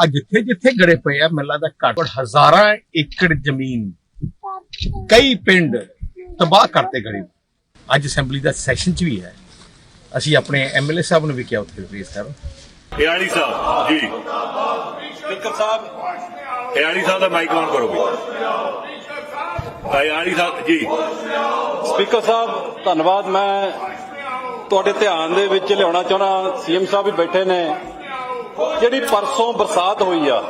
ਆ ਜਿੱਥੇ ਜਿੱਥੇ ਗੜੇ ਪਏ ਆ ਮੈਨੂੰ ਲੱਗਦਾ ਘੱਟ ਹਜ਼ਾਰਾਂ ਏਕੜ ਜ਼ਮੀਨ ਕਈ ਪਿੰਡ ਤਬਾਹ ਕਰਤੇ ਗੜੇ। ਅੱਜ ਅਸੈਂਬਲੀ ਦਾ ਸੈਸ਼ਨ ਚ ਵੀ ਹੈ। ਅਸੀਂ ਆਪਣੇ ਐਮਐਲਏ ਸਾਹਿਬ ਨੂੰ ਵੀ ਕਿਹਾ ਉੱਥੇ ਰਿਪਲੇਸ ਕਰਨ। ਹਿਆਲੀ ਸਾਹਿਬ ਜੀ। ਸਪੀਕਰ ਸਾਹਿਬ ਹਿਆਲੀ ਸਾਹਿਬ ਦਾ ਮਾਈਕ ਔਨ ਕਰੋ ਵੀ। ਹਿਆਲੀ ਸਾਹਿਬ ਜੀ। ਸਪੀਕਰ ਸਾਹਿਬ ਧੰਨਵਾਦ। ਮੈਂ ਤੁਹਾਡੇ ਧਿਆਨ ਦੇ ਵਿੱਚ ਲਿਆਉਣਾ ਚਾਹੁੰਦਾ। ਸੀਐਮ ਸਾਹਿਬ ਵੀ ਬੈਠੇ ਨੇ। ਜਿਹੜੀ ਪਰਸੋਂ ਬਰਸਾਤ ਹੋਈ ਆ,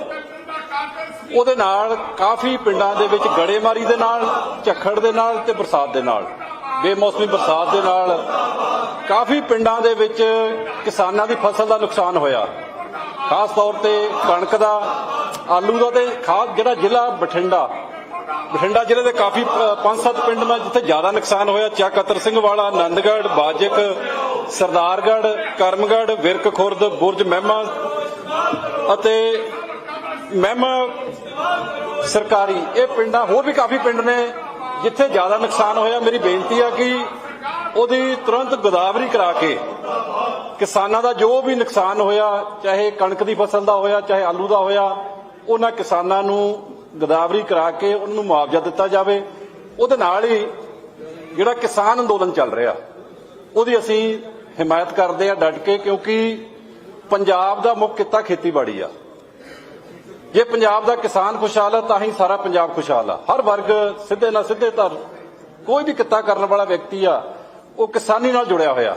ਉਹਦੇ ਨਾਲ ਕਾਫੀ ਪਿੰਡਾਂ ਦੇ ਵਿੱਚ ਗੜੇਮਾਰੀ ਦੇ ਨਾਲ, ਝੱਖੜ ਦੇ ਨਾਲ ਤੇ ਬਰਸਾਤ ਦੇ ਨਾਲ, ਬੇਮੌਸਮੀ ਬਰਸਾਤ ਦੇ ਨਾਲ ਕਾਫੀ ਪਿੰਡਾਂ ਦੇ ਵਿੱਚ ਕਿਸਾਨਾਂ ਦੀ ਫਸਲ ਦਾ ਨੁਕਸਾਨ ਹੋਇਆ। ਖਾਸ ਤੌਰ ਤੇ ਕਣਕ ਦਾ, ਆਲੂ ਦਾ ਤੇ ਖਾਸ ਜਿਹੜਾ ਜ਼ਿਲ੍ਹਾ ਬਠਿੰਡਾ ਬਠਿੰਡਾ ਜ਼ਿਲ੍ਹੇ ਦੇ ਕਾਫੀ ਪ- ਪੰਜ ਸੱਤ ਪਿੰਡ ਮੈਂ ਜਿੱਥੇ ਜ਼ਿਆਦਾ ਨੁਕਸਾਨ ਹੋਇਆ, ਚੱਕ ਅਤਰ ਸਿੰਘ ਵਾਲਾ ਆਨੰਦਗੜ੍ਹ ਬਾਜਕ, ਸਰਦਾਰਗੜ੍ਹ, ਕਰਮਗੜ੍ਹ, ਵਿਰਕ ਖੁਰਦ, ਬੁਰਜ ਮਹਿਮਾ ਅਤੇ ਮਹਿਮਾ ਸਰਕਾਰੀ, ਇਹ ਪਿੰਡਾਂ, ਹੋਰ ਵੀ ਕਾਫੀ ਪਿੰਡ ਨੇ ਜਿੱਥੇ ਜ਼ਿਆਦਾ ਨੁਕਸਾਨ ਹੋਇਆ। ਮੇਰੀ ਬੇਨਤੀ ਆ ਕਿ ਉਹਦੀ ਤੁਰੰਤ ਗੋਦਾਵਰੀ ਕਰਾ ਕੇ ਕਿਸਾਨਾਂ ਦਾ ਜੋ ਵੀ ਨੁਕਸਾਨ ਹੋਇਆ, ਚਾਹੇ ਕਣਕ ਦੀ ਫਸਲ ਦਾ ਹੋਇਆ, ਚਾਹੇ ਆਲੂ ਦਾ ਹੋਇਆ, ਉਹਨਾਂ ਕਿਸਾਨਾਂ ਨੂੰ ਗਦਾਵਰੀ ਕਰਾ ਕੇ ਉਹਨਾਂ ਨੂੰ ਮੁਆਵਜ਼ਾ ਦਿੱਤਾ ਜਾਵੇ। ਉਹਦੇ ਨਾਲ ਹੀ ਜਿਹੜਾ ਕਿਸਾਨ ਅੰਦੋਲਨ ਚੱਲ ਰਿਹਾ, ਉਹਦੀ ਅਸੀਂ ਹਿਮਾਇਤ ਕਰਦੇ ਆ ਡਟ ਕੇ, ਕਿਉਂਕਿ ਪੰਜਾਬ ਦਾ ਮੁੱਖ ਕਿੱਤਾ ਖੇਤੀਬਾੜੀ ਆ। ਜੇ ਪੰਜਾਬ ਦਾ ਕਿਸਾਨ ਖੁਸ਼ਹਾਲ ਆ, ਤਾਂ ਹੀ ਸਾਰਾ ਪੰਜਾਬ ਖੁਸ਼ਹਾਲ ਆ। ਹਰ ਵਰਗ ਸਿੱਧੇ ਨਾ ਸਿੱਧੇ ਤਰ, ਕੋਈ ਵੀ ਕਿੱਤਾ ਕਰਨ ਵਾਲਾ ਵਿਅਕਤੀ ਆ, ਉਹ ਕਿਸਾਨੀ ਨਾਲ ਜੁੜਿਆ ਹੋਇਆ।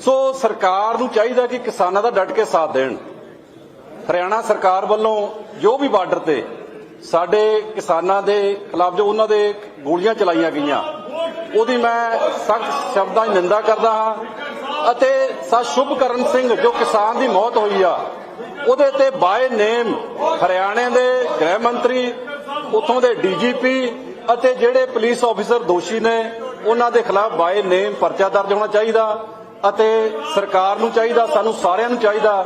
ਸੋ ਸਰਕਾਰ ਨੂੰ ਚਾਹੀਦਾ ਕਿ ਕਿਸਾਨਾਂ ਦਾ ਡਟ ਕੇ ਸਾਥ ਦੇਣ। ਹਰਿਆਣਾ ਸਰਕਾਰ ਵੱਲੋਂ ਜੋ ਵੀ ਬਾਰਡਰ ਤੇ ਸਾਡੇ ਕਿਸਾਨਾਂ ਦੇ ਖਿਲਾਫ ਜੋ ਉਹਨਾਂ ਦੇ ਗੋਲੀਆਂ ਚਲਾਈਆਂ ਗਈਆਂ, ਉਹਦੀ ਮੈਂ ਸਖਤ ਸ਼ਬਦਾਂ 'ਚ ਨਿੰਦਾ ਕਰਦਾ ਹਾਂ। ਅਤੇ ਸਾ ਸ਼ੁਭਕਰਨ ਸਿੰਘ ਜੋ ਕਿਸਾਨ ਦੀ ਮੌਤ ਹੋਈ ਆ, ਉਹਦੇ ਤੇ ਬਾਏ ਨੇਮ ਹਰਿਆਣੇ ਦੇ ਗ੍ਰਹਿ ਮੰਤਰੀ, ਉਥੋਂ ਦੇ ਡੀਜੀਪੀ ਅਤੇ ਜਿਹੜੇ ਪੁਲਿਸ ਆਫੀਸਰ ਦੋਸ਼ੀ ਨੇ, ਉਹਨਾਂ ਦੇ ਖਿਲਾਫ ਬਾਏ ਨੇਮ ਪਰਚਾ ਦਰਜ ਹੋਣਾ ਚਾਹੀਦਾ ਅਤੇ ਸਰਕਾਰ ਨੂੰ ਚਾਹੀਦਾ, ਸਾਨੂੰ ਸਾਰਿਆਂ ਨੂੰ ਚਾਹੀਦਾ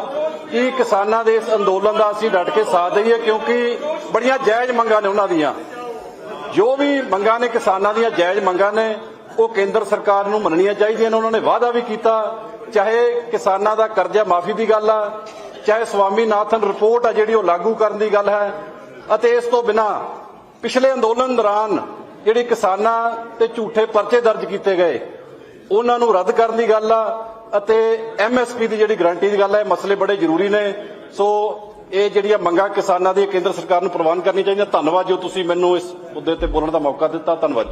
ਕਿ ਕਿਸਾਨਾਂ ਦੇ ਇਸ ਅੰਦੋਲਨ ਦਾ ਅਸੀਂ ਡਟ ਕੇ ਸਾਥ ਦਈਏ ਕਿਉਂਕਿ ਬੜੀਆਂ ਜਾਇਜ਼ ਮੰਗਾਂ ਨੇ ਉਹਨਾਂ ਦੀਆਂ। ਜੋ ਵੀ ਮੰਗਾਂ ਨੇ ਕਿਸਾਨਾਂ ਦੀਆਂ, ਜਾਇਜ਼ ਮੰਗਾਂ ਨੇ। ਉਹ ਕੇਂਦਰ ਸਰਕਾਰ ਨੂੰ ਮੰਨਣੀਆਂ ਚਾਹੀਦੀਆਂ ਨੇ, ਉਹਨਾਂ ਨੇ ਵਾਅਦਾ ਵੀ ਕੀਤਾ, ਚਾਹੇ ਕਿਸਾਨਾਂ ਦਾ ਕਰਜ਼ਾ ਮਾਫੀ ਦੀ ਗੱਲ ਆ, ਚਾਹੇ ਸਵਾਮੀਨਾਥਨ ਰਿਪੋਰਟ ਆ ਜਿਹੜੀ ਉਹ ਲਾਗੂ ਕਰਨ ਦੀ ਗੱਲ ਹੈ, ਅਤੇ ਇਸ ਤੋਂ ਬਿਨਾ ਪਿਛਲੇ ਅੰਦੋਲਨ ਦੌਰਾਨ ਜਿਹੜੀ ਕਿਸਾਨਾਂ ਤੇ ਝੂਠੇ ਪਰਚੇ ਦਰਜ ਕੀਤੇ ਗਏ, ਉਹਨਾਂ ਨੂੰ ਰੱਦ ਕਰਨ ਦੀ ਗੱਲ ਆ, ਅਤੇ ਐਮਐਸਪੀ ਦੀ ਜਿਹੜੀ ਗਰੰਟੀ ਦੀ ਗੱਲ ਹੈ, ਇਹ ਮਸਲੇ ਬੜੇ ਜ਼ਰੂਰੀ ਨੇ, ਸੋ ਇਹ ਜਿਹੜੀਆਂ ਮੰਗਾਂ ਕਿਸਾਨਾਂ ਦੀ ਕੇਂਦਰ ਸਰਕਾਰ ਨੂੰ ਪ੍ਰਵਾਨ ਕਰਨੀ ਚਾਹੀਦੀਆਂ, ਧੰਨਵਾਦ ਜੋ, ਤੁਸੀਂ ਮੈਨੂੰ ਇਸ ਮੁੱਦੇ ਤੇ ਬੋਲਣ ਦਾ ਮੌਕਾ ਦਿੱਤਾ, ਧੰਨਵਾਦ